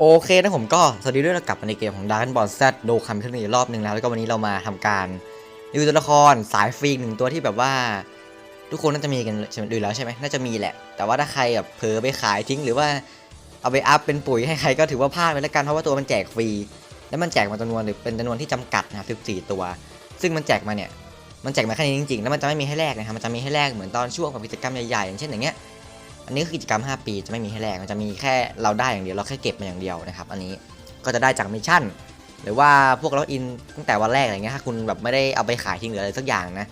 โอเคนะผมก็สวัสดีด้วยเรากลับมาในเกมของ Dragon Ball Z โดคัมพิวเตอร์อีกรอบหนึ่งแล้ว แล้วก็วันนี้เรามาทำการรีวิวตัวละครสายฟรีหนึ่งตัวที่แบบว่า ทุกคนน่าจะมีกันใช่ไหมดูแล้วใช่ไหมน่าจะมีแหละ แต่ว่าถ้าใครแบบเผลอไปขายทิ้ง หรือว่าเอาไปอัพเป็นปุ๋ยให้ใครก็ถือว่าพลาดไปแล้วกันเพราะว่าตัวมันแจกฟรี แล้วมันแจกมาจำนวนหรือเป็นจำนวนที่จำกัดนะครับ14 ตัว ซึ่งมันแจกมาเนี่ยมันแจกมาแค่นี้จริงๆ แล้วมันจะไม่มีให้แลกนะครับมันจะมีให้แลกเหมือนตอนช่วงของกิจกรรมใหญ่ๆอย่างเช่นอย่างเงี้ย อันนี้คือกิจกรรม 5 ปีจะไม่มีให้แลกมันจะมีแค่เราได้อย่างเดียวเราแค่เก็บมาอย่างเดียวนะครับ อันนี้ก็จะได้จากมิชชั่น หรือว่าพวกล็อกอินตั้งแต่วันแรกอะไรเงี้ยถ้าคุณแบบไม่ได้เอาไปขายทิ้งหรืออะไรสักอย่างนะ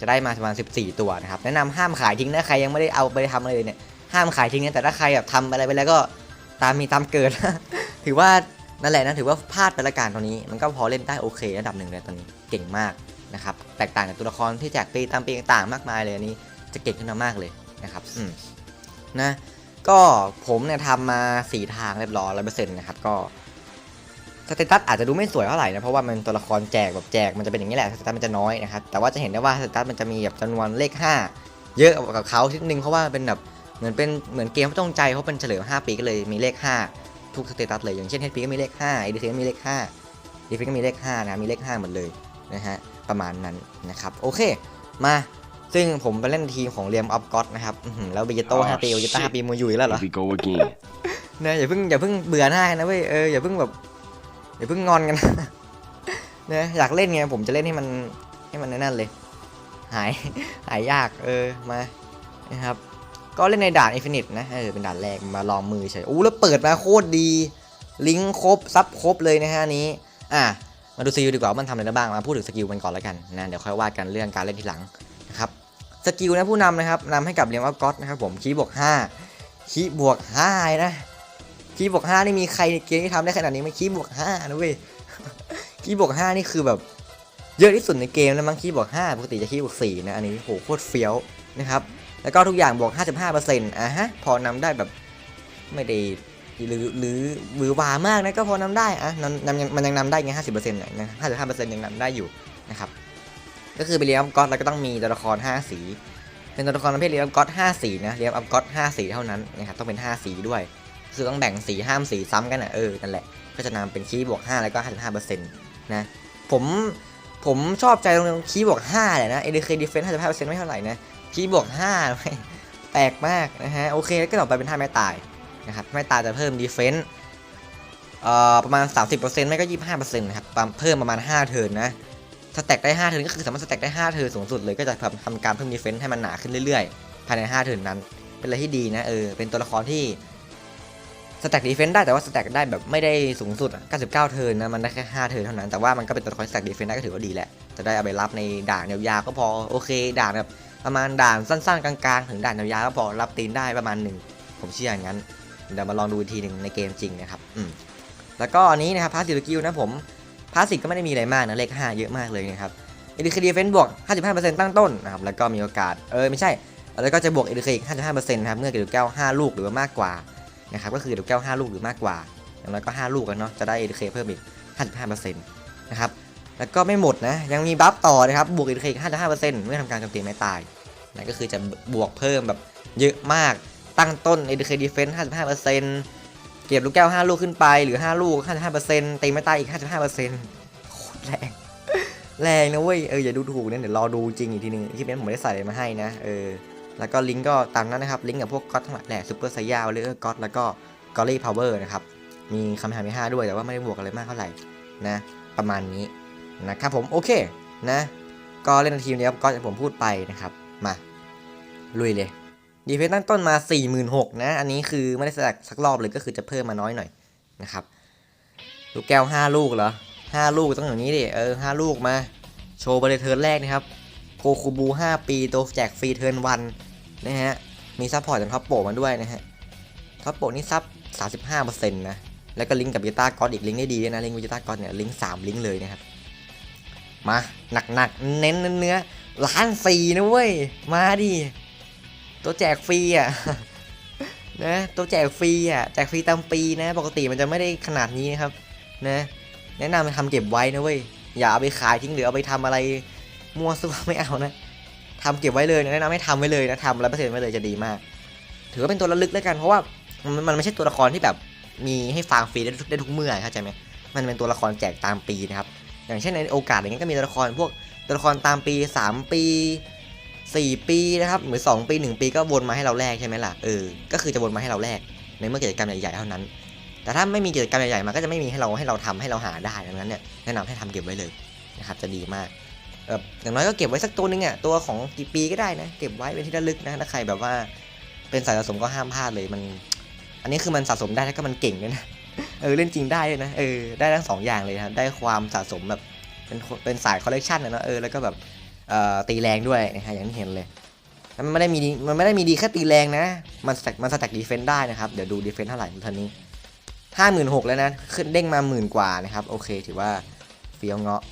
จะได้มาประมาณ 14 ตัวนะครับแนะนำห้ามขายทิ้งนะใครยังไม่ได้เอาไปทำอะไรเลยเนี่ยห้ามขายทิ้งนะแต่ถ้าใครแบบทำอะไรไปแล้วก็ตามมีตามเกิด ถือว่านั่นแหละนะถือว่าพลาดไปละกันตอนนี้ มันก็พอเล่นได้โอเคระดับหนึ่งเลยตอนนี้เก่งมากนะครับแตกต่างจากตัวละครที่แจกปีตามปีต่างๆมากมายเลยอันนี้จะเก่งขึ้นมามากเลยนะครับอืม นะ ก็ผมเนี่ยทำมาสี่ทางเรียบร้อยร้อยเปอร์เซ็นต์นะครับก็สเตตัสอาจจะดูไม่สวยเท่าไหร่นะเพราะว่ามันตัวละครแจกแบบแจกมันจะเป็นอย่างนี้แหละสเตตัสมันจะน้อยนะครับแต่ว่าจะเห็นได้ว่าสเตตัสมันจะมีแบบจำนวนเลข 5 เยอะกับเขาทีนึงเพราะว่าเป็นแบบเหมือนเป็นเหมือนเกมเขาต้องใจเขาเป็นเฉลิม5ปีก็เลยมีเลข 5 ทุกสเตตัสเลยอย่างเช่น HP ก็มีเลข5 EDC ก็มีเลข5 DP ก็มีเลข5นะมีเลข5หมดเลยนะฮะประมาณนั้นนะครับโอเคมา ซึ่งผมไปเล่นทีมของเรียมออฟก็อดนะครับอื้อหือแล้วเบเจโต้ Oh, ห้าปีเบเจโต้ shit. ห้าปีมูยุยแล้วเหรอ Here we go again. เนี่ยอย่าเพิ่งอย่าเพิ่งเบื่อหน้ากันนะเว้ยเอออย่าเพิ่งแบบอย่าเพิ่งงอนกันนะเนี่ยอยากเล่นไงผมจะเล่นให้มันให้มันนั่นเลย หายหายยากเออมานะครับ ก็เล่นในด่านอินฟินิตนะเออเป็นด่านแรกมาลองมือเฉยอู้แล้วเปิดมาโคตรดี ลิงก์ครบซับครบเลยนะฮะอันนี้ อะมาดูสกิลดีกว่าว่ามันทำอะไรได้บ้างมาพูดถึงสกิลมันก่อนแล้วกันนะเดี๋ยวค่อยว่ากันเรื่องการเล่นทีหลัง นะครับสกิลนะผู้นำนะครับนำให้กับเรียมอัพก็อตนะครับผมคีบวก5คีบวก5นะคีบวก5นี่มีใครในเกมที่ทำได้ขนาดนี้ไหมคีบวก5นะเว้ยคีบวก5นี่คือแบบเยอะที่สุดในเกมแล้วมั้งคีบวก5ปกติจะคีบวก4นะอันนี้โหโคตรเฟี้ยวนะครับแล้วก็ทุกอย่างบวก 55%อะฮะพอนำได้แบบไม่ได้หรือหรือหวือวามากนะก็พอนำได้อะนำนำมันยังนำได้ไง50%เนี่ยนะ55%ยังนำได้อยู่นะครับ ก็คือไปเรียนอัพก็อตแล้วก็ต้องมีตัวละคร 5 สี เป็นตัวละครประเภทเรียนอัพก็อต5สีนะเรียนอัพก็อต5สีเท่านั้นนะครับต้องเป็น 5 สีด้วย คือต้องแบ่งสีห้ามสีซ้ำกันอะเออนั่นแหละก็จะนำเป็นคีย์บวก5แล้วก็55%นะผมผมชอบใจตรงคีย์บวก5แหละนะ ADK Defense 55%ไม่เท่าไหร่นะคีย์บวก5แปลกมากนะฮะโอเคแล้วก็ต่อไปเป็นท่าไม้ตายนะครับไม้ตายจะเพิ่ม Defense เอ่อประมาณ 30%ไม่ก็ 25%นะครับเพิ่มประมาณ 5 เทิร์นนะ สแต็กได้5เทิร์นก็คือสามารถสแต็กได้5เทิร์นสูงสุดเลยก็จะทำการเพิ่ม Defense ให้มันหนาขึ้นเรื่อยๆ ภายใน5เทิร์นนั้น เป็นอะไรที่ดีนะเออเป็นตัวละครที่สแต็กดีเฟนต์ได้แต่ว่าสแต็กได้แบบไม่ได้สูงสุด 99 เทิร์นนะมันได้แค่ 5 เทิร์นเท่านั้น แต่ว่ามันก็เป็นตัวละครสแต็กดีเฟนต์ได้ก็ถือว่าดีแหละ จะได้เอาไปรับในด่านยาวๆก็พอโอเค ด่านแบบประมาณด่านสั้นๆ กลางๆ ถึงด่านยาวๆก็พอรับตีนได้ประมาณหนึ่งผมเชื่ออย่างนั้น เดี๋ยวมาลองดูอีกทีหนึ่งในเกมจริงนะครับอืมแล้วก็อันนี้นะครับพาสติลกิลนะผม พาสติกก็ไม่ได้มีอะไรมากนะเลข 5 เยอะมากเลยนะครับเอ d คเดีเฟนบวก 55%ตั้งต้นนะครับแล้วก็มีโอกาสเออไม่ใช่ แล้วก็จะบวกเอ d คอีก 55%นะครับเมื่อเกิดแก้ว5ลูกหรือมากกว่านะครับก็คือเดี๋ยวแก้ว5ลูกหรือมากกว่า อย่างน้อยก็ 5 ลูกกันเนาะจะได้ ADK เพิ่มอีก 55%นะครับแล้วก็ไม่หมดนะยังมีบัฟต่อนะครับบวก ADK อีก 55%เมื่อทำการโจมตีไม่ตายนั่นก็คือจะบวกเพิ่มแบบเยอะมากตั้งต้น ADK Defense 55%เเก็บลูกแก้ว 5 ลูกขึ้นไปหรือ 5 ลูก 55%ตีไม่ตายอีก 55%โคตรแรง แรงนะเว้ย เอออย่าดูถูกนะเดี๋ยวรอดูจริงอีกทีนึงที่เป็นผมไม่ได้ใส่อะไรมาให้นะเออแล้วก็ลิงก์ก็ตามนั้นนะครับ ลิงก์กับพวกก๊อตทั้งหลายแหละซูเปอร์ไซยาเลอร์ก๊อตแล้วก็กอรี่พาวเวอร์นะครับ มีคำถามมีห้าด้วยแต่ว่าไม่ได้บวกอะไรมากเท่าไหร่นะ ประมาณนี้นะครับผมโอเคนะ ก็เล่นทีมนี้ครับก็จะผมพูดไปนะครับ มา ลุยเลย ดีเพนตั้งต้นมา 46,000นะอันนี้คือไม่ได้สักสักรอบเลยก็คือจะเพิ่มมาน้อยหน่อยนะครับลูกแก้ว 5 ลูกเหรอ 5 ลูกต้องอย่างนี้ดิเออ5ลูกมา โชว์ไปเลยเทิร์นแรกนะครับโคคูบู 5 ปีตัวแจกฟรีเทิร์นวันนะฮะมีซัพพอร์ตจากท็อปโปมาด้วยนะฮะท็อปโปนี่ซับ 35%นะแล้วก็ลิงก์กับวิต้าก็อดอีกลิงก์ได้ดีด้วยนะลิงก์วิต้าก็อดเนี่ยลิงก์3ลิงก์เลยนะครับมาหนักๆเน้นเนื้อล้านสี่นะเว้ยมาดิ ตัวแจกฟรีอะนะตัวแจกฟรีอะแจกฟรีตามปีนะ ปกติมันจะไม่ได้ขนาดนี้นะครับ นะ แนะนำให้ทำเก็บไว้นะเว้ยอย่าเอาไปขายทิ้งหรือเอาไปทำอะไรมั่วซั่วไม่เอานะทำเก็บไว้เลยนะแนะนำให้ทำไว้เลยนะทำแล้วเปอร์เซ็นต์ไว้เลยจะดีมาก ถือว่าเป็นตัวระลึกแล้วกันเพราะว่ามันมันไม่ใช่ตัวละครที่แบบมีให้ฟาร์มฟรีได้ทุกได้ทุกเมื่อเข้าใจไหมมันเป็นตัวละครแจกตามปีนะครับ อย่างเช่นในโอกาสอย่างเงี้ยก็มีตัวละครพวกตัวละครตามปี 3 ปี 4 ปีนะครับหรือ 2 ปี 1 ปีก็วนมาให้เราแลกใช่ไหมล่ะเออก็คือจะวนมาให้เราแลกในเมื่อกิจกรรมใหญ่ๆเท่านั้น แต่ถ้าไม่มีกิจกรรมใหญ่ๆมาก็จะไม่มีให้เราให้เราทำให้เราหาได้ดังนั้นเนี่ยแนะนำให้ทำเก็บไว้เลยนะครับจะดีมากเอออย่างน้อยก็เก็บไว้สักตัวหนึงอะตัวของกี่ปีก็ได้นะเก็บไว้เป็นที่ระลึกนะถ้าใครแบบว่าเป็นสายสะสมก็ห้ามพลาดเลยมัน อันนี้คือมันสะสมได้แล้วก็มันเก่งด้วยนะเออเล่นจริงได้ด้วยนะเออได้ทั้งสองอย่างเลยนะครับได้ความสะสมแบบเป็นเป็นสายคอลเลกชันนะเนอะเออแล้วก็แบบ ตีแรงด้วยนะฮะอย่างที่เห็นเลยมันไม่ได้มีมันไม่ได้มีดีแค่ตีแรงนะ มันมันสแต็กดีเฟนต์ได้นะครับ เดี๋ยวดูดีเฟนต์เท่าไหร่ทันนี้ห้าหมื่นหกแล้วนะ ขึ้นเด้งมาหมื่นกว่านะครับ โอเคถือว่าเฟี้ยวเงาะ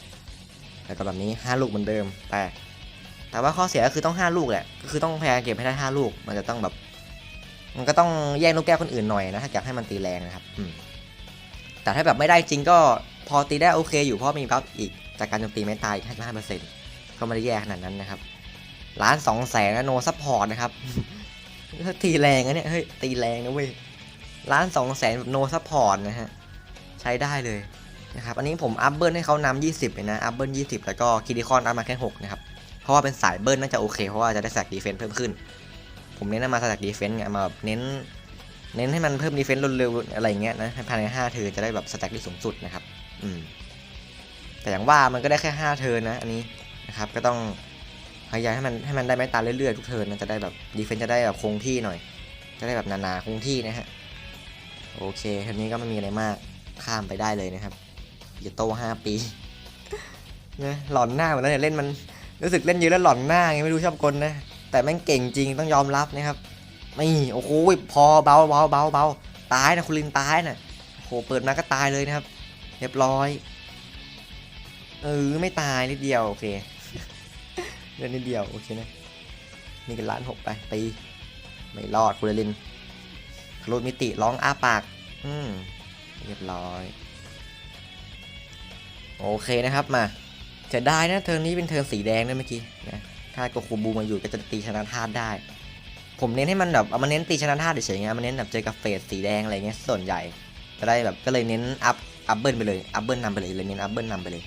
แล้วก็แบบนี้ห้าลูกเหมือนเดิม แต่แต่ว่าข้อเสียก็คือต้องห้าลูกแหละ ก็คือต้องพยายามเก็บให้ได้ห้าลูก มันจะต้องแบบ มันก็ต้องแย่งลูกแก้วคนอื่นหน่อยนะ ถ้าอยากให้มันตีแรงนะครับอืมแต่ถ้าแบบไม่ได้จริงก็พอตีได้โอเค อยู่เพราะมีบัฟอีกจากการโจมตีไม่ตายอีกห้าเปอร์เซ็นต์ ก็ไม่ได้แย่ขนาดนั้นนะครับล้านสองแสนนะโนซัพพอร์ตนะครับตีแรงนะเนี่ยเฮ้ยตีแรงนะเว้ยล้านสองแสนแบบโนซัพพอร์ตนะฮะใช้ได้เลยนะครับอันนี้ผมอัพเบิลให้เขานำยี่สิบเลยนะอัพเบิลยี่สิบแล้วก็คิดิคอนอัพมาแค่หกนะครับเพราะว่าเป็นสายเบิลน่าจะโอเคเพราะว่าจะได้แสกดีเฟนส์เพิ่มขึ้น ผมเน้นมาแต็กดีเฟนต์ไงมาแบบเน้น เน้นให้มันเพิ่มดีเฟนต์เร็วๆอะไรเงี้ยนะให้ภายใน5เทิร์นจะได้แบบแต็กที่สูงสุดนะครับ อืมแต่อย่างว่ามันก็ได้แค่5เทิร์นะ อันนี้ นะครับก็ต้องพยายามให้มันให้มันได้ไม้ตาเรื่อยๆทุกเทิร์นนะจะได้แบบดีเฟนต์จะได้แบบคงที่หน่อย จะได้แบบนาๆคงที่นะฮะโอเคทิร์นนี้ก็ไม่มีอะไรมากข้ามไปได้เลยนะครับอย่าโต5ปีนะหลอนหน้าเหมือนแล้วเนี่ยเล่นมันรู้สึกเล่นเยอะแล้วหลอนหน้าไงไม่รู้ชอบกลนะแต่แม่งเก่งจริงต้องยอมรับนะครับนี่โอ้โหพอเบาเบาเบาเบาตายนะคุณลินตายนะโอ้โหเปิดมาก็ตายเลยนะครับ เรียบร้อยเออไม่ตายนิดเดียวโอเค เล่นนิดเดียวโอเคนะนี่กันล้านหกไปตีไม่รอดคุณลินทะลุมิติร้องอ้าปาก อืมเรียบร้อย โอเคนะครับมาเสียดายนะเทิร์นนี้เป็นเทิร์นสีแดงนะเมื่อกี้นะถ้าโกคูบูมาอยู่ก็จะตีชนะธาตุได้ ผมเน้นให้มันแบบเอามาเน้นตีชนะธาตุเฉยๆไงมาเน้นแบบเจอกับเฟสสีแดงอะไรเงี้ยส่วนใหญ่จะได้แบบก็เลยเน้นอัพอัพเบิลไปเลยอัพเบิลนำไปเลยเลยเน้นอัพเบิลนำไปเลย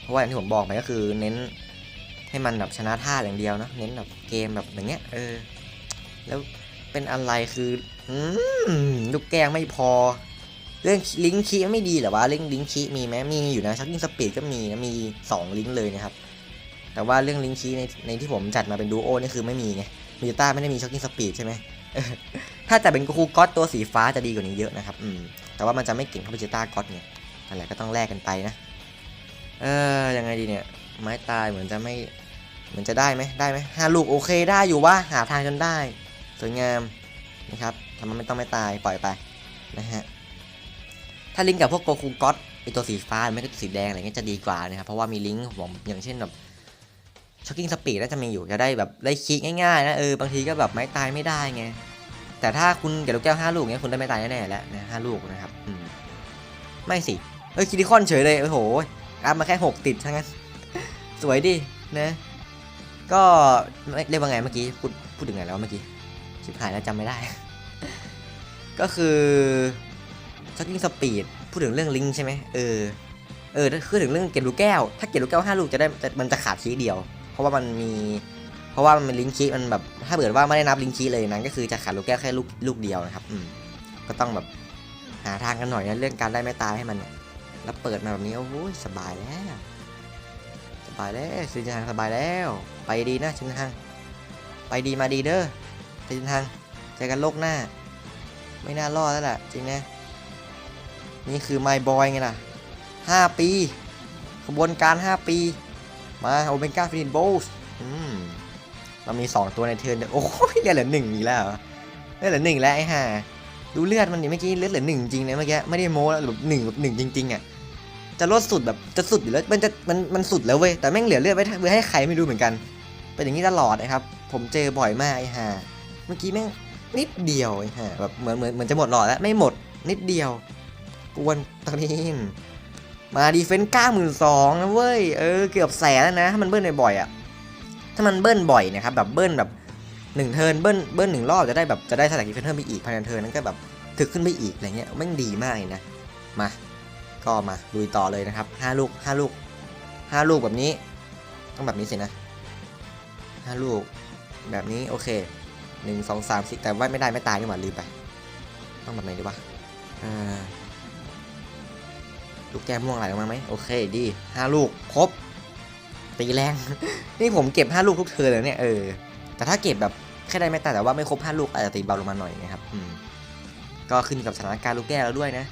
เพราะว่าอย่างที่ผมบอกไปก็คือเน้น ให้มันแบบชนะธาอย่างเดียวนะเน้นแบบเกมแบบอย่างเงี้ยเออ แล้วเป็นอะไรคืออลูกแกงไม่พอ เรื่องลิงก์คีย์ไม่ดีหรอวะเรื่องลิงก์คีย์มีไหมมีอยู่นะชักกิ้งสปีดก็มีนะมีสองลิงก์เลยนะครับ แต่ว่าเรื่องลิงคีในในที่ผมจัดมาเป็นดูโอนี่คือไม่มีไงมิวต้าไม่ได้มีช็อคกิ้งสปีดใช่ไหมถ้าจะเป็นกูคูก็อตตัวสีฟ้าจะดีกว่านี้เยอะนะครับอืมแต่ว่ามันจะไม่เก่งเท่าวิจิต้าก็อตไงนั่นแหละก็ต้องแลกกันไปนะ เออยังไงดีเนี่ย ไม้ตายเหมือนจะไม่เหมือนจะได้ไหมได้ไหมห้าลูกโอเคได้อยู่ว่าหาทางจนได้ สวยงามนะครับทำไมไม่ต้องไม่ตายปล่อยไปนะฮะถ้าลิงก์กับพวกโกคูก็อตไอตัวสีฟ้าไม่ก็ตัวสีแดงอะไรเงี้ยจะดีกว่านะครับเพราะว่ามีลิงก์ผมอย่างเช่นแบบช็อคกิ้งสปีดน่าจะมีอยู่จะได้แบบได้คลิกง่ายๆนะเออบางทีก็แบบไม้ตายไม่ได้ไงแต่ถ้าคุณเก็บลูกแก้วห้าลูกเงี้ยคุณได้ไม้ตายแน่ๆแล้วนะห้าลูกนะครับอืมไม่สิเอ้ยคิดิคอนเฉยเลยโอ้โหอัพมาแค่หกติดทั้งนั้น สวยดินะก็เรียกว่าไงเมื่อกี้พูดพูดถึงไงแล้วเมื่อกี้ชิบหายแล้วจำไม่ได้ ก็คือช็อคกิ้งสปีดพูดถึงเรื่องลิงใช่ไหมเออเออคือถึงเรื่องเก็บลูกแก้ว ถ้าเก็บลูกแก้วห้าลูกจะได้มันจะขาดคีเดียว เพราะว่ามันมี เพราะว่ามันลิงคีมันแบบถ้าเกิดว่าไม่ได้นับลิงคีเลยนั้นก็คือจะขาดลูกแก้วแค่ลูกลูกเดียวนะครับ อืมก็ต้องแบบหาทางกันหน่อยนะเรื่องการได้ไม่ตายให้มันเนี่ยแล้วเปิดมาแบบนี้โอ้โหสบายแล้ว สบายแล้วชินทางสบายแล้ว ไปดีนะชินทาง ไปดีมาดีเด้อชินทางเจอกันโลกหน้า ไม่น่ารอดแล้วล่ะ จริงนะนี่คือ my boy ไงล่ะห้าปีขบวนการ 5 ปี มาโอเมก้าฟินินโบสอืมเรามี 2 ตัวในเทิร์นเดียวโอ้ยเลือดเหลือหนึ่งอีกแล้วเหรอเลือดเหลือหนึ่งแล้วไอ้ห่าดูเลือดมันดิเมื่อกี้เลือดเหลือหนึ่งจริงนะเมื่อกี้ไม่ได้โม้แล้วแบบหนึ่งแบบหนึ่งจริงๆอะ จะลดสุดแบบจะสุดอยู่แล้วมันจะมันมันสุดแล้วเว้ยแต่แม่งเหลือเลือดไว้ไว้ให้ใครไม่รู้เหมือนกัน เป็นอย่างนี้ตลอดนะครับ ผมเจอบ่อยมากไอ้ห่าเมื่อกี้แม่งนิดเดียวไอ้ห่าแบบเหมือนเหมือนเหมือนจะหมดหลอดแล้วไม่หมดนิดเดียวกวนตะนีนมาดีเฟนต์เก้าหมื่นสองนะเว้ยเออเกือบแสนแล้วนะถ้ามันเบิ้ลบ่อยๆอะถ้ามันเบิ้ลบ่อยนะครับแบบเบิ้ลแบบหนึ่งเทิร์นเบิ้ลเบิ้ลหนึ่งรอบจะได้แบบจะได้สแต็กดีเฟนต์เพิ่มไปอีกภายในเทิร์นนั้นก็แบบถึกขึ้นไปอีกอะไรเงี้ยแม่งดีมากเลยนะมา ก็มาลุยต่อเลยนะครับห้าลูกห้าลูกห้าลูกแบบนี้ ต้องแบบนี้สินะห้าลูกแบบนี้โอเคหนึ่งสองสามสี่แต่ว่าไม่ได้ไม่ตายนี่หว่าลืมไป ต้องแบบไหนดีวะอ่าลูกแก้ม่วงไหลออกมาไหมโอเคดีห้าลูกครบตีแรง นี่ผมเก็บห้าลูกทุกเทิร์เลยเนี่ยเออแต่ถ้าเก็บแบบแค่ได้ไม่ตายแต่ว่าไม่ครบห้าลูกอาจจะตีเบาลงมาหน่อยนะครับอืมก็ขึ้นอยู่กับสถานการณ์ลูกแก้วแล้วด้วยนะ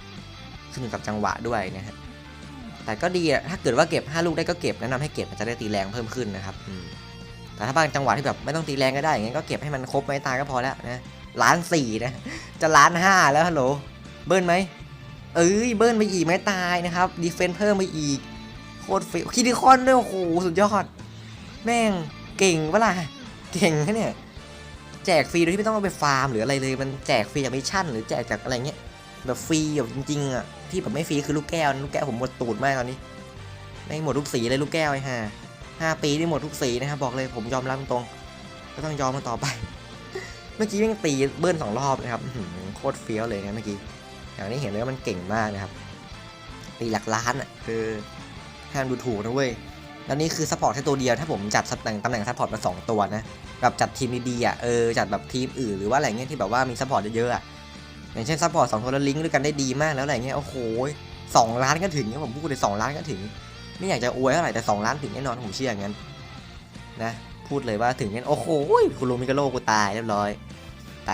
ขึ้นอยู่กับจังหวะด้วยนะฮะแต่ก็ดีอะถ้าเกิดว่าเก็บห้าลูกได้ก็เก็บแนะนำให้เก็บมันจะได้ตีแรงเพิ่มขึ้นนะครับแต่ถ้าบางจังหวะที่แบบไม่ต้องตีแรงก็ได้อย่างเงี้ยก็เก็บให้มันครบไม่ตายก็พอแล้วนะล้านสี่นะจะล้านห้าแล้วฮัลโหลเบิ้ลไหมเอ้ยเบิ้ลไปอีกไม่ตายนะครับดีเฟนเพิ่มไปอีกโคตรฟิคิดิคอนด้วยโอ้โหสุดยอด แม่งเก่งเวล่ะเก่งนะเนี่ยแจกฟรีโดยที่ไม่ต้องเอาไปฟาร์มหรืออะไรเลยมันแจกฟรีจากมิชชั่นหรือแจกจากอะไรเงี้ย แบบฟรีแบบจริงๆอะที่แบบไม่ฟรีคือลูกแก้วลูกแก้วผมหมดตูดมากตอนนี้ไม่หมดทุกสีเลยลูกแก้วไอ้ห่าห้าปีนี่หมดทุกสีนะครับบอกเลยผมยอมรับตรงก็ต้องยอมมันต่อไป เมื่อกี้แม่งตีเบิ้ลสองรอบนะครับโคตรเฟี้ยวเลยนะเมื่อกี้อย่างนี้เห็นเลยว่ามันเก่งมากนะครับตีหลักล้านอะคือห้ามดูถูกนะเว้ยแล้วนี่คือซัพพอร์ตแค่ตัวเดียวถ้าผมจัดตำแหน่งตำแหน่งซัพพอร์ตมาสองตัวนะแบบจัดทีมดีๆอะเออจัดแบบทีมอื่นหรือว่าอะไรเงี้ยที่แบบว่ามีซัพพอร์ตเยอะๆอะ อย่างเช่นซัพพอร์ตสองตัวแล้วลิงก์ด้วยกันได้ดีมากแล้วอะไรเงี้ยโอ้โหสองล้านก็ถึงเนี่ยผมพูดเลยสองล้านก็ถึง ไม่อยากจะอวยเท่าไหร่แต่สองล้านถึงแน่นอนผมเชื่ออย่างนั้นนะพูดเลยว่าถึงงั้นโอ้โหคุณลุงมิกาโลกูตายเรียบร้อยไป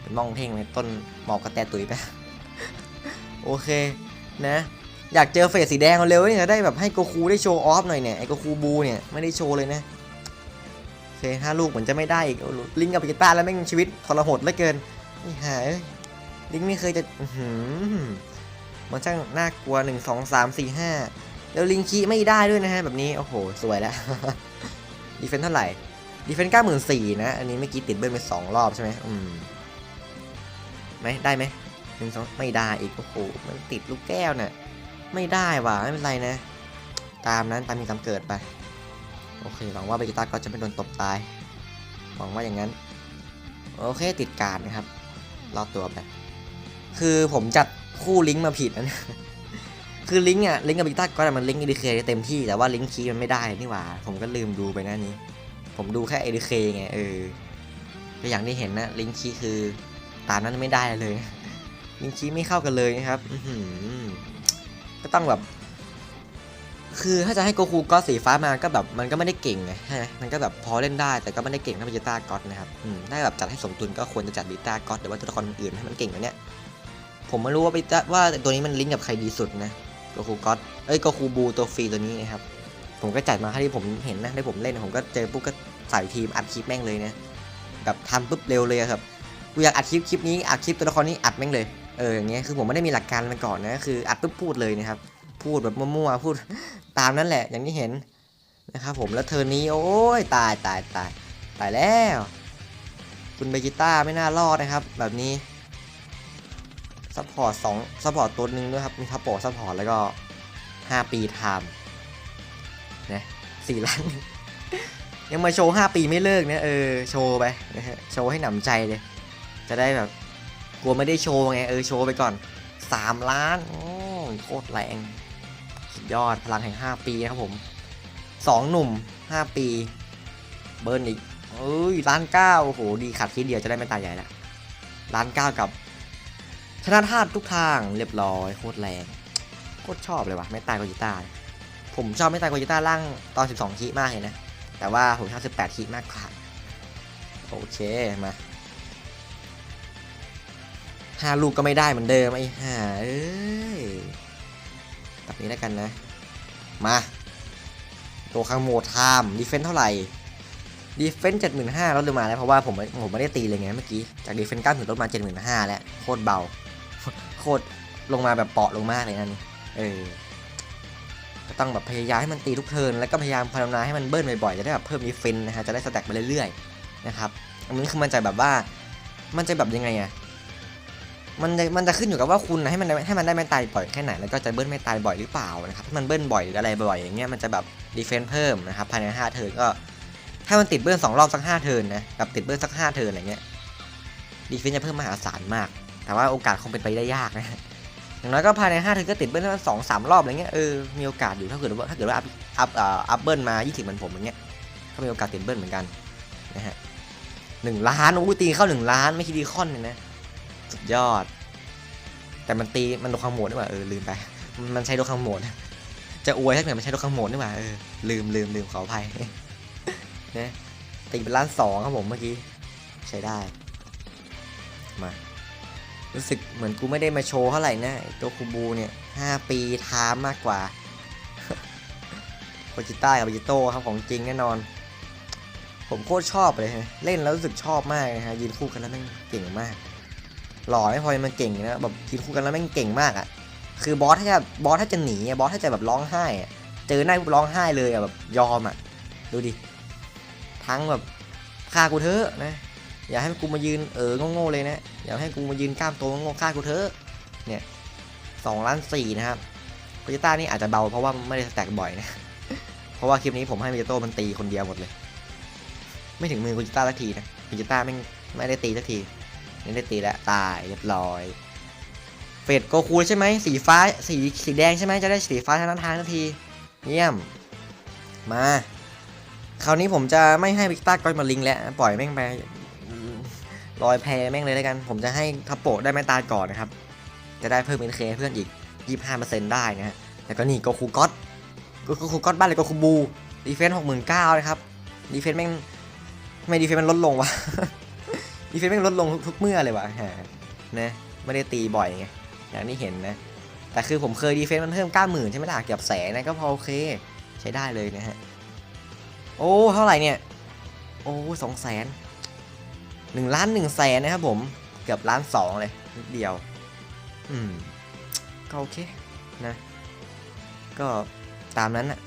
เป็นมองเท่งเลยต้นหมอกกระแตตุยไปโอเคนะ อยากเจอเฟสสีแดงเร็วๆนี่จะได้แบบให้โกคูได้โชว์ออฟหน่อยเนี่ยไอโกคูบูเนี่ยไม่ได้โชว์เลยนะโอเคห้าลูกเหมือนจะไม่ได้อีกลิงก์กับปิกต้าแล้วแม่งชีวิตทรหดเหลือเกินนี่หาย ลิงไม่เคยจะอื้อหือมันช่างน่ากลัวหนึ่งสองสามสี่ห้าแล้วลิงคีไม่ได้ด้วยนะฮะ แบบนี้ โอ้โห สวยแล้วดีเฟนเท่าไหร่ดีเฟนเก้าหมื่นสี่นะ อันนี้เมื่อกี้ติดเบิ้ลไปสองรอบใช่ไหมอืมไหมได้ไหมหนึ่งสองไม่ได้อีก โอ้โห มันติดลูกแก้วน่ะ ไม่ได้ว่ะ ไม่เป็นไรนะ ตามนั้นตามมีตามเกิดไป โอเค หวังว่าเบจิต้าก็จะไม่โดนตบตาย หวังว่าอย่างนั้น โอเค ติดการนะครับ รอดตัวไป คือผมจัดคู่ลิงก์มาผิดนะคือลิงก์อะลิงก์กับเบจิต้าก็มันลิงก์เอ k เคเต็มที่แต่ว่าลิงก์คีมันไม่ได้นี่หว่าผมก็ลืมดูไปหน้านี้ ผมดูแค่เอ k เคไงเออก็อย่างที่เห็นนะลิงก์คีคือตามนั้นไม่ได้เลยลิงก์คีไม่เข้ากันเลยนะครับอืก็ต้องแบบ คือถ้าจะให้โกคูก็สีฟ้ามาก็แบบมันก็ไม่ได้เก่งไงใช่ไหมมันก็แบบพอเล่นได้แต่ก็ไม่ได้เก่งเท่าเบจิต้าก็อตนะครับได้แบบจัดให้สมดุลก็ควรจะจัดเบจิต้าก็อตหรือว่าตัวละครอื่นให้มันเก่งกว่านี้ ผมไม่รู้ว่าเบจิต้าว่าตัวนี้มันลิงก์กับใครดีสุดนะโกคูก็อตเอ้ยโกคูบูตัวฟรีตัวนี้นะครับ ผมก็จัดมาให้ที่ผมเห็นนะได้ผมเล่นผมก็เจอปุ๊บก็ใส่ทีมอัดคลิปแม่งเลยนะแบบทำปุ๊บเร็วเลยครับกูอยากอัดคลิปคลิปนี้อัดคลิปตัวละครนี้อัดแม่งเลยเอออย่างเงี้ยคือผมไม่ได้มีหลักการมาก่อนนะคืออัดปุ๊บพูดเลยนะครับพูดแบบมั่วๆพูดตามนั้นแหละอย่างที่เห็นนะครับผมแล้วเธอนี้โอ้ยตายตายตายตายแล้ว คุณเบจิต้าไม่น่ารอดนะครับ แบบนี้ ซัพพอร์ตสองซัพพอร์ตตัวหนึ่งด้วยครับ มีทัพโปซัพพอร์ตแล้วก็ 5 ปีไทม์นะสี่ล้านยังมาโชว์ 5 ปีไม่เลิกเนี่ยเออโชว์ไปนะฮะโชว์ให้หนำใจเลย จะได้แบบกลัวไม่ได้โชว์ไงเออโชว์ไปก่อน 3 ล้านโอ้โคตรแรงสุดยอดพลังแห่ง 5 ปีนะครับผม 2 หนุ่ม 5 ปี เบิร์นอีกเอ้ยล้านเก้าโอ้โหดีขัดทีเดียวจะได้ไม่ตายใหญ่ละล้านเก้ากับ ชนะธาตุทุกทางเรียบร้อยโคตรแรงโคตรชอบเลยว่ะไม่ตายโกจิต้าผมชอบไม่ตายโกจิต้าล่างตอน 12คีมากเลยนะ แต่ว่าผมชอบ18คีมากกว่าโอเคมาห้าลูกก็ไม่ได้เหมือนเดิมไอ้ห่าเอ้ยแบบนี้แล้วกันนะ มาตัวข้างโมดไทม์ดีเฟนส์เท่าไหร่ดีเฟนส์เจ็ดหมื่นห้าลดลงมาแล้วเพราะว่าผมผมไม่ได้ตีเลยไงเมื่อกี้ จากดีเฟนส์เก้าถึงลดมาเจ็ดหมื่นห้าแล้วโคตรเบา โคตรลงมาแบบเปาะลงมากเลยนั่นเออก็ต้องแบบพยายามให้มันตีทุกเทินแล้วก็พยายามพารนาให้มันเบิ้ลบ่อยๆจะได้แบบเพิ่มดีเฟนนะฮะจะได้สแต็กไปเรื่อยๆนะครับอันนี้คือมันจะแบบว่ามันจะแบบยังไงอะมันจะมันจะขึ้นอยู่กับว่าคุณนะให้มันให้มันได้ไม่ตายบ่อยแค่ไหนแล้วก็จะเบิ้ลไม่ตายบ่อยหรือเปล่านะครับถ้ามันเบิ้ลบ่อยหรืออะไรบ่อยอย่างเงี้ยมันจะแบบดีเฟนส์เพิ่มนะครับภายใน5เทิร์นก็ถ้ามันติดเบิ้ลสองรอบสัก5เทิร์นนะแบบติดเบิ้ลสัก5เทิร์นอะไรเงี้ยดีเฟนส์จะเพิ่มมหาศาลมาก แต่ว่าโอกาสคงเป็นไปได้ยากนะอย่างน้อยก็ภายใน5ถึงก็ติดเบิ้ลสองสามรอบอะไรเงี้ยเออมีโอกาสอยู่ถ้าเกิดว่าถ้าเกิดว่าอัพอัพเอ่ออัพเบิ้ลมา 20เหมือนผมอย่างเงี้ยก็มีโอกาสติดเบิ้ลเหมือนกันนะฮะหนึ่งล้านโอ้ยตีเข้าหนึ่งล้านไม่คิดดีคอนเลยนะสุดยอด แต่มันตีมันโดนคังโหมดนี่หว่าเออลืมไป มันใช้โดนคังโหมด จะอวยถ้าเกิดมันใช้โดนคังโหมดนี่หว่าเออลืมลืมลืมขออภัยนะตีเป็นล้านสองครับผมเมื่อกี้ใช้ได้มา รู้สึกเหมือนกูไม่ได้มาโชว์เท่าไหร่นะตัวคูบูเนี่ยห้าปีทามมากกว่าโคจิต้ากับบิจิโต้ครับของจริงแน่นอน ผมโคตรชอบเลยฮะเล่นแล้วรู้สึกชอบมากนะฮะยืนคู่กันแล้วแม่งเก่งมาก หล่อไม่พอมันเก่งนะแบบยืนคู่กันแล้วแม่งเก่งมากอะ่ะคือบอสถ้าจะบอสถ้าจะหนีบอสถ้าจะแบบร้องไห้อะเจอหน้าปุ๊บร้องไห้เลยอะแบบยอมอะ่ะดูดิทั้งแบบฆ่ากูเถอะนะ อย่าให้กูมายืนเออโง่ๆเลยนะ อย่าให้กูมายืนกล้ามโตโง่ฆ่ากูเถอะ เนี่ยสองล้านสี่นะครับโคจิต้านี่อาจจะเบาเพราะว่าไม่ได้แตกบ่อยนะ เพราะว่าคลิปนี้ผมให้มิจิโต้มันตีคนเดียวหมดเลย ไม่ถึงมือโคจิต้าสักทีนะมิจิต้าไม่ไม่ได้ตีสักที นี่ได้ตีแล้วตายเรียบร้อย เฟดโกคูใช่ไหมสีฟ้าสีสีแดงใช่ไหมจะได้สีฟ้าชนะทางทันทีเยี่ยม มา คราวนี้ผมจะไม่ให้วิกต้าก้อยมาลิงแล้ว ปล่อยแม่งไป ลอยแพแม่งเลยแล้วกัน ผมจะให้ทัปโปะได้ไม่ตาก่อนนะครับ จะได้เพิ่มเอ็นเคเพื่อนอีก 25%ได้นะฮะแล้วก็นี่โกคูก็อตโกคูก็อตบ้านเลยโกคูบูดีเฟนส์หกหมื่นเก้านะครับดีเฟนส์แม่งทำไมดีเฟนส์มันลดลงวะดีเฟนส์แม่งลดลงทุกเมื่อเลยวะฮะนะไม่ได้ตีบ่อยไงอย่างที่เห็นนะแต่คือผมเคยดีเฟนส์มันเพิ่ม90,000ใช่ไหมล่ะเกือบแสนนะก็พอโอเคใช้ได้เลยนะฮะโอ้เท่าไหร่เนี่ยโอ้สองแสน หนึ่งล้านหนึ่งแสนนะครับผมเกือบล้านสองเลยนิดเดียว อืม ก็โอเคนะ ก็ตามนั้นอะ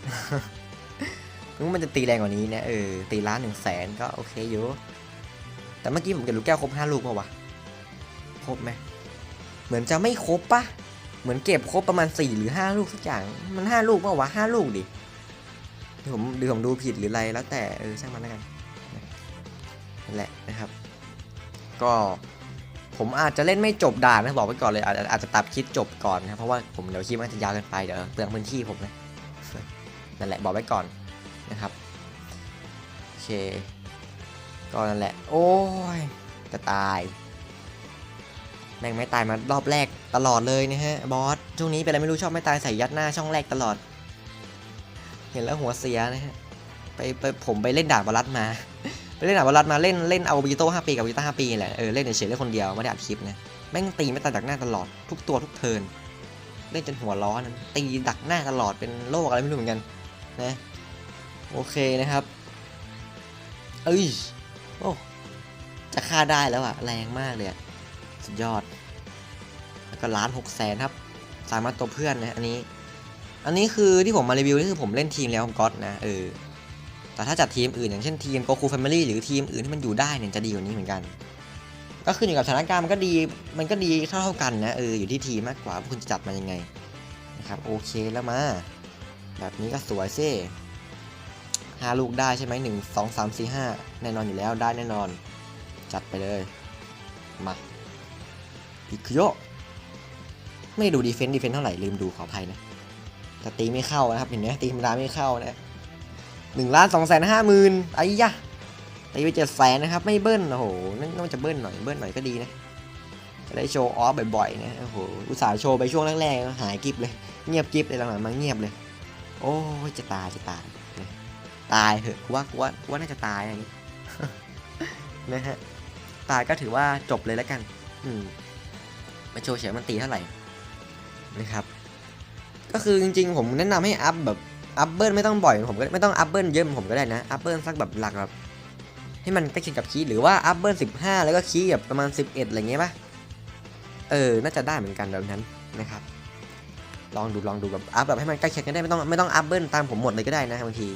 นึกว่ามันจะตีแรงกว่านี้นะเออตีล้านหนึ่งแสนก็โอเคอยู่ แต่เมื่อกี้ผมเก็บลูกแก้วครบห้าลูกป่าวะครบไหมเหมือนจะไม่ครบปะเหมือนเก็บครบประมาณสี่หรือห้าลูกสักอย่าง มันห้าลูกป่าวะห้าลูกดิผมหรือผมดูผิดหรืออะไรแล้วแต่เออช่างมันแล้วกันนั่นแหละนะครับ ก็ผมอาจจะเล่นไม่จบด่านนะบอกไว้ก่อนเลย อาจจะอาจจะตัดคลิปจบก่อนนะเพราะว่าผมเดี๋ยวคลิปมันจะยาวเกินไปเดี๋ยวเปลืองพื้นที่ผมนะนั่นแหละบอกไว้ก่อนนะครับโอเคก็นั่นแหละ โอ้ยจะตายแม่งไม่ตายมารอบแรกตลอดเลยนะฮะบอสช่วงนี้เป็นอะไรไม่รู้ชอบไม่ตายใส่ยัดหน้าช่องแรกตลอด เห็นแล้วหัวเสียนะฮะไปไปผมไปเล่นด่านบอลลัดมา ไปเล่นด่าบอลลัดมาเล่นเล่นเอาบิโต้ห้าปีกับบิโต้ห้าปีแหละเออเล่นเฉยๆเล่นคนเดียวไม่ได้อัดคลิปนะแม่งตีไม่ตายดักหน้าตลอดทุกตัวทุกเทินเล่นจนหัวร้อนตีดักหน้าตลอดเป็นโรคอะไรไม่รู้เหมือนกันนะโอเคนะครับเอ้ยโอ้จะฆ่าได้แล้วอะแรงมากเลยสุดยอด แล้วก็ล้านหกแสนครับ สามารถตัวเพื่อนนะอันนี้ อันนี้คือที่ผมมารีวิวนี่คือผมเล่นทีมแล้วก็อตนะเออ แต่ถ้าจัดทีมอื่นอย่างเช่นทีมโกคูแฟมิลี่หรือทีมอื่นที่มันอยู่ได้เนี่ยจะดีกว่านี้เหมือนกัน ก็ขึ้นอยู่กับสถานการณ์มันก็ดีมันก็ดีเท่าเท่ากันนะเอออยู่ที่ทีมมากกว่าคุณจะจัดมายังไงนะครับโอเคแล้วมาแบบนี้ก็สวยซิห้าลูกได้ใช่ไหมหนึ่งสองสามสี่ห้าแน่นอนอยู่แล้วได้แน่นอน จัดไปเลย มาพิกโยไม่ได้ดูดีเฟนต์ดีเฟนต์เท่าไหร่ลืมดูขออภัยนะแต่ตีไม่เข้านะครับเห็นไหมตีธรรมดาไม่เข้านะ หนึ่งล้านสองแสนห้าหมื่นไอ้ยะตีไปเจ็ดแสนนะครับ ไม่เบิ้ลโอ้โหนั่นน่าจะเบิ้ลหน่อยเบิ้ลหน่อยก็ดีนะจะได้โชว์ออฟบ่อยๆนะโอ้โหอุตส่าห์โชว์ไปช่วงแรกๆหายกิบเลย เงียบกิบเลยหลังๆมาเงียบเลย โอ้จะตายจะตายนะตายเหอะว่าว่าว่าน่าจะตายอย่างนี้นะฮะตายก็ถือว่าจบเลยแล้วกัน อืมมาโชว์เฉยมันตีเท่าไหร่นะครับ ก็คือจริงๆ ผมแนะนำให้อัพแบบ อัพเบิลไม่ต้องบ่อยผมก็ไม่ต้องอัพเบิลเยอะเหมือนผมก็ได้นะอัพเบิลสักแบบหลักแบบให้มันใกล้เคียงกับคีย์หรือว่าอัพเบิลสิบห้าแล้วก็คีย์แบบประมาณสิบเอ็ดอะไรเงี้ยป่ะเออน่าจะได้เหมือนกันแบบนั้นนะครับ ลองดูลองดูแบบอัพแบบให้มันใกล้เคียงกันได้ไม่ต้องไม่ต้องอัพเบิลตามผมหมดเลยก็ได้นะบางที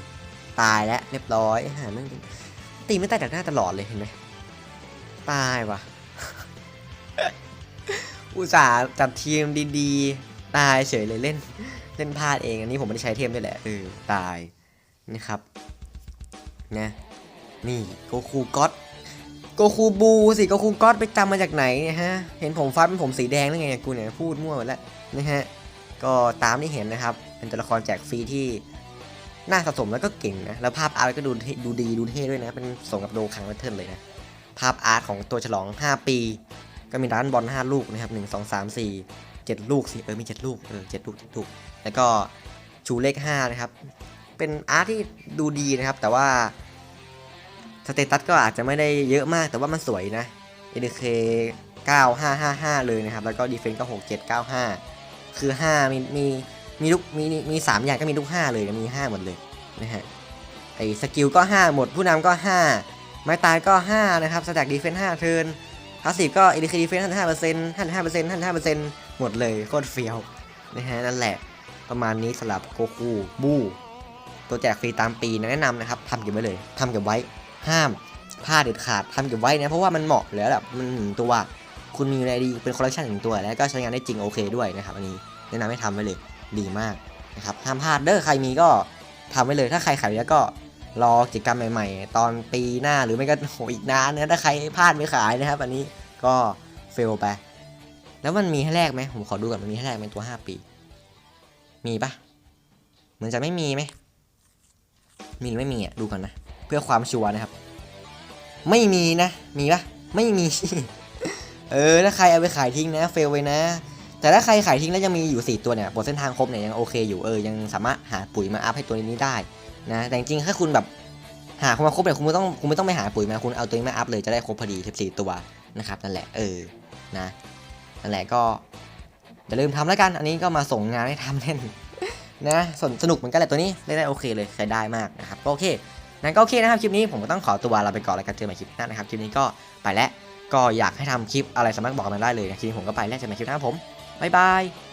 ตายแล้วเรียบร้อยหาไม่ตีไม่ตายจากหน้าตลอดเลยเห็นไหมตายว่ะอุตส่าห์จัดทีมดีๆ ตายเฉยเลยเล่น เล่นพลาดเองอันนี้ผมไม่ได้ใช้เทมด้วยแหละเออตายนะครับนะนี่โกคูก็อตโกโกคูบูสิโกคูก็อดไปจำมาจากไหนเนี่ยฮะเห็นผมฟ้าเป็นผมสีแดงหรือไงกูเนี่ยพูดมั่วหมดแล้วนะฮะก็ตามที่เห็นนะครับ เป็นตัวละครแจกฟรีที่น่าสะสมแล้วก็เก่งนะ แล้วภาพอาร์ตก็ดูดูดีดูเท่ด้วยนะ เป็นสมกับโดคังแพทเทิร์นเลยนะ ภาพอาร์ตของตัวฉลอง 5 ปี ก็มีร้านบอล 5 ลูกนะครับ 1 2 3 4 7ลูกสิเออมี7ลูกเออ7ลูก7ลูก แล้วก็ชูเลข5นะครับ เป็นอาร์ตที่ดูดีนะครับ แต่ว่าสเตตัสก็อาจจะไม่ได้เยอะมากแต่ว่ามันสวยนะ ADK 9555 เลยนะครับ แล้วก็ดีเฟนก็ 6795 คือ 5 มีมีมีทุกมีมีสามอย่างก็มีทุก5 เลยมี 5 หมดเลยนะฮะไอสกิลก็ 5 หมด ผู้นำก็ 5 ไม้ตายก็ 5 นะครับสแต็กดีเฟน5เทิร์นพาสซีฟก็ ADK ดีเฟน55% 55% 55% หมดเลยโคตรเฟี้ยวนะฮะนั่นแหละ ประมาณนี้สำหรับโกคูบูตัวแจกฟรีตามปีนะแนะนำนะครับทำเก็บไว้เลยทำเก็บไว้ห้ามพลาดเด็ดขาดทำเก็บไว้นะเพราะว่ามันเหมาะแล้วแบบมันหนึ่งตัว คุณมีอะไรดีเป็นคอลเลคชันหนึ่งตัว แล้วก็ใช้งานได้จริงโอเคด้วยนะครับอันนี้แนะนำให้ทำไว้เลยดีมากนะครับห้ามพลาดเด้อใครมีก็ทำไว้เลยถ้าใครขายแล้วก็รอกิจกรรมใหม่ ๆ ตอนปีหน้าหรือไม่ก็โหอีกนานนะถ้าใครพลาดไม่ขายนะครับ อันนี้ก็เฟลไป แล้วมันมีให้แลกไหมผมขอดูก่อนมันมีให้แลกไหมตัว 5 ปี มีปะเหมือนจะไม่มีไหมมีหรือไม่มีอะดูก่อนนะเพื่อความชัวร์นะครับ ไม่มีนะ มีปะไม่มี เออถ้าใครเอาไปขายทิ้งนะ เฟลไว้นะ แต่ถ้าใครขายทิ้งแล้วยังมีอยู่ 4 ตัวเนี่ยบนเส้นทางครบเนี่ยยังโอเคอยู่เออยังสามารถหาปุ๋ยมาอัพให้ตัวนี้ได้นะแต่จริงๆถ้าคุณแบบหาคนมาครบเนี่ยคุณไม่ต้องคุณไม่ต้องไปหาปุ๋ยมาคุณเอาตัวนี้มาอัพเลยจะได้ครบพอดี14ตัวนะครับนั่นแหละเออนะ นั่นแหละก็อย่าลืมทำแล้วกัน อันนี้ก็มาส่งงานให้ทำเล่นนะสนสนุกเหมือนกันแหละตัวนี้เล่นได้โอเคเลยใช้ได้มากนะครับก็โอเคนั่นก็โอเคนะครับคลิปนี้ผมก็ต้องขอตัวลาไปก่อนแล้วกันเจอกันใหม่คลิปหน้านะครับคลิปนี้ก็ไปแล้วก็อยากให้ทำคลิปอะไรสามารถบอกกันมาได้เลยนะคลิปนี้ผมก็ไปแล้วเจอกันใหม่คลิปหน้าครับผมบ๊ายบาย